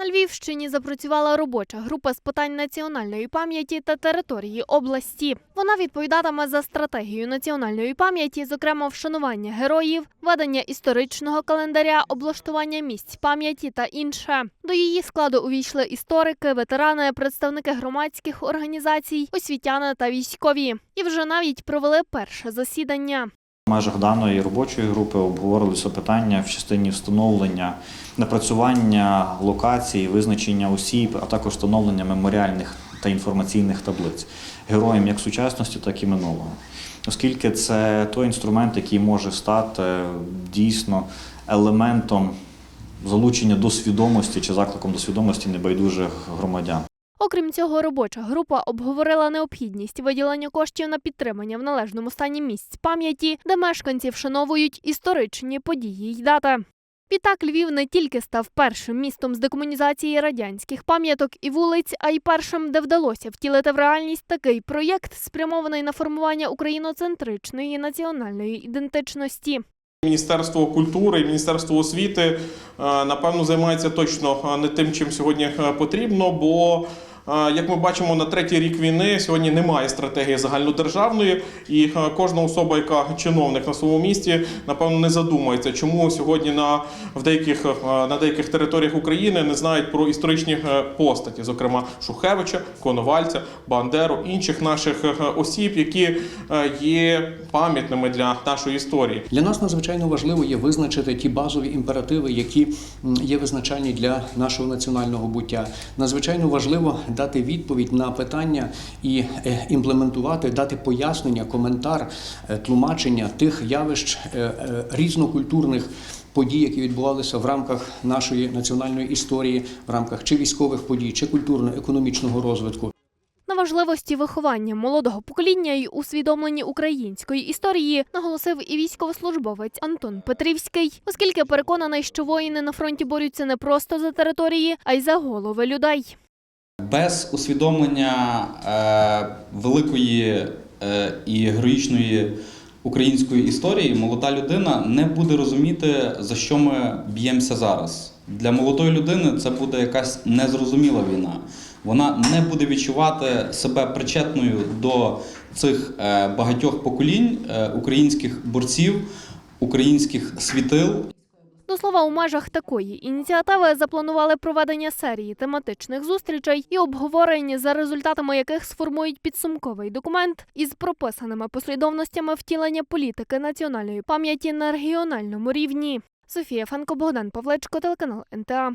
На Львівщині запрацювала робоча група з питань національної пам'яті та території області. Вона відповідатиме за стратегію національної пам'яті, зокрема вшанування героїв, ведення історичного календаря, облаштування місць пам'яті та інше. До її складу увійшли історики, ветерани, представники громадських організацій, освітяни та військові. І вже навіть провели перше засідання. В межах даної робочої групи обговорилися питання в частині встановлення, напрацювання локацій, визначення осіб, а також встановлення меморіальних та інформаційних таблиць героям як сучасності, так і минулого. Оскільки це той інструмент, який може стати дійсно елементом залучення до свідомості чи закликом до свідомості небайдужих громадян. Окрім цього, робоча група обговорила необхідність виділення коштів на підтримання в належному стані місць пам'яті, де мешканці вшановують історичні події й дати. Відтак Львів не тільки став першим містом з декомунізації радянських пам'яток і вулиць, а й першим, де вдалося втілити в реальність такий проєкт, спрямований на формування україноцентричної національної ідентичності. Міністерство культури Міністерство освіти е, напевно займається точно е, не тим, чим сьогодні е, потрібно, бо як ми бачимо, на третій рік війни сьогодні немає стратегії загальнодержавної, і е, кожна особа, яка чиновник на своєму місці, напевно, не задумується, чому сьогодні на в деяких е, на деяких територіях України не знають про історичні е, постаті, зокрема Шухевича, Коновальця, Бандеру, інших наших осіб, які є пам'ятними для нашої історії. Для нас надзвичайно важливо є визначити ті базові імперативи, які є визначальні для нашого національного буття. Надзвичайно важливо дати відповідь на питання і е, імплементувати, дати пояснення, коментар, е, тлумачення тих явищ е, різнокультурних. Подій, які відбувалися в рамках нашої національної історії, в рамках чи військових подій, чи культурно-економічного розвитку. На важливості виховання молодого покоління й усвідомленні української історії наголосив і військовослужбовець Антон Петрівський, оскільки переконаний, що воїни на фронті борються не просто за території, а й за голови людей. Без усвідомлення е, великої е, і героїчної української історії молода людина не буде розуміти, за що ми б'ємося зараз. Для молодої людини це буде якась незрозуміла війна. Вона не буде відчувати себе причетною до цих е, багатьох поколінь українських борців, українських світил, До слова, у межах такої ініціативи запланували проведення серії тематичних зустрічей і обговорень, за результатами яких сформують підсумковий документ із прописаними послідовностями втілення політики національної пам'яті на регіональному рівні. Софія Фенко, Богдан Павлечко, телеканал НТА.